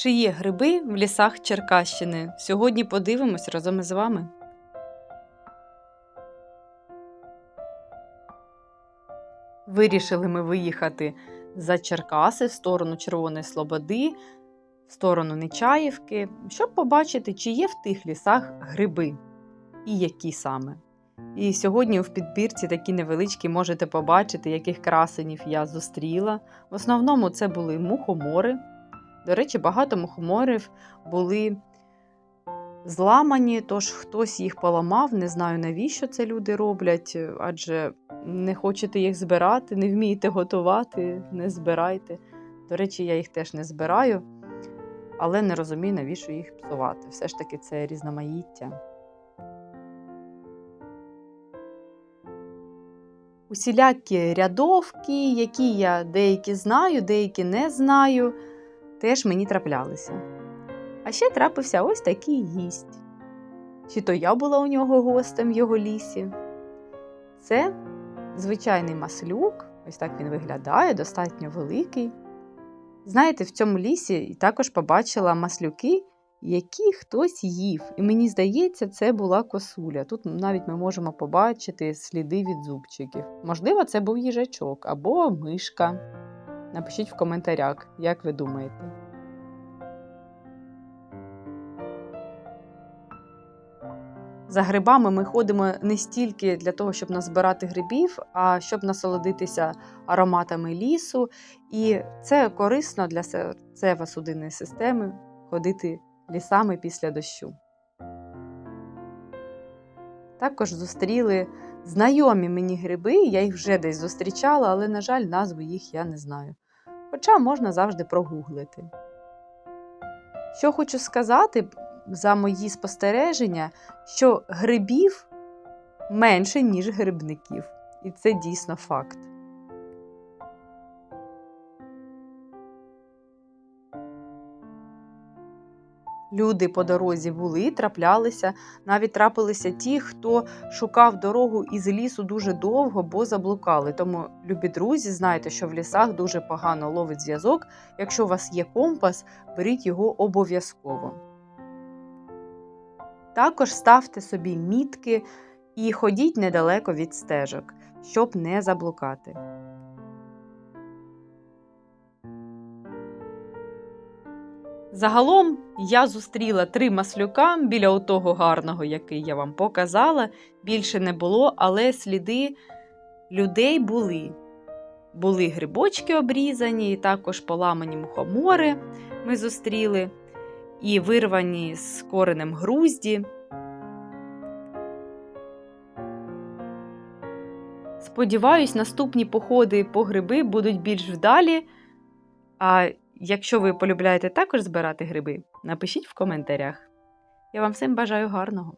Чи є гриби в лісах Черкащини? Сьогодні подивимось разом із вами. Вирішили ми виїхати за Черкаси в сторону Червоної Слободи, в сторону Нечаївки, щоб побачити, чи є в тих лісах гриби і які саме. І сьогодні в підбірці такі невеличкі можете побачити, яких красенів я зустріла. В основному це були мухомори. До речі, багато мухоморів були зламані, тож хтось їх поламав, не знаю навіщо це люди роблять, адже не хочете їх збирати, не вмієте готувати, не збирайте. До речі, я їх теж не збираю, але не розумію, навіщо їх псувати. Все ж таки це різноманіття. Усілякі рядовки, які я деякі знаю, деякі не знаю, теж мені траплялися. А ще трапився ось такий гість. Чи то я була у нього гостем в його лісі? Це звичайний маслюк, ось так він виглядає, достатньо великий. Знаєте, в цьому лісі також побачила маслюки, які хтось їв. І мені здається, це була косуля. Тут навіть ми можемо побачити сліди від зубчиків. Можливо, це був їжачок або мишка. Напишіть в коментарях, як ви думаєте. За грибами ми ходимо не стільки для того, щоб назбирати грибів, а щоб насолодитися ароматами лісу. І це корисно для серцево-судинної системи ходити лісами після дощу. Також зустріли знайомі мені гриби, я їх вже десь зустрічала, але, на жаль, назву їх я не знаю. Хоча можна завжди прогуглити. Що хочу сказати за мої спостереження, що грибів менше, ніж грибників. І це дійсно факт. Люди по дорозі були, траплялися, навіть трапилися ті, хто шукав дорогу із лісу дуже довго, бо заблукали. Тому, любі друзі, знайте, що в лісах дуже погано ловить зв'язок. Якщо у вас є компас, беріть його обов'язково. Також ставте собі мітки і ходіть недалеко від стежок, щоб не заблукати. Загалом я зустріла три маслюка біля того гарного, який я вам показала. Більше не було, але сліди людей були. Були грибочки обрізані, також поламані мухомори ми зустріли, і вирвані з коренем грузді. Сподіваюсь, наступні походи по гриби будуть більш вдалі. А Якщо ви полюбляєте також збирати гриби, напишіть в коментарях. Я вам всім бажаю гарного!